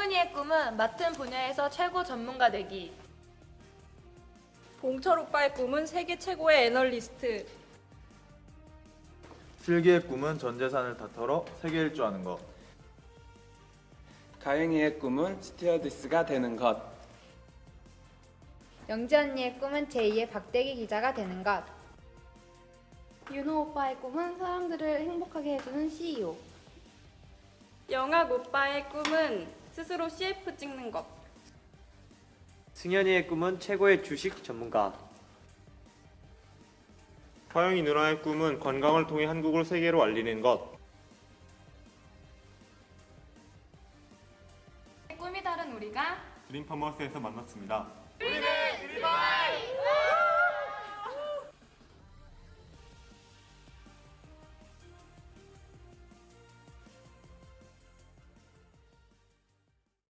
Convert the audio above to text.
송은이의 꿈은 맡은 분야에서 최고 전문가 되기. 봉철 오빠의 꿈은 세계 최고의 애널리스트. 슬기의 꿈은 전 재산을 다 털어 세계 일주하는 것. 가영이의 꿈은 스튜어디스가 되는 것. 영지 언니의 꿈은 제2의 박대기 기자가 되는 것. 윤호 오빠의 꿈은 사람들을 행복하게 해주는 CEO. 영학 오빠의 꿈은 스스로 CF 찍는 것. 승현이의 꿈은 최고의 주식 전문가. 화영이 누나의 꿈은 건강을 통해 한국을 세계로 알리는 것. 꿈이 다른 우리가 드림퍼머스에서 만났습니다. 우리는 드리버이!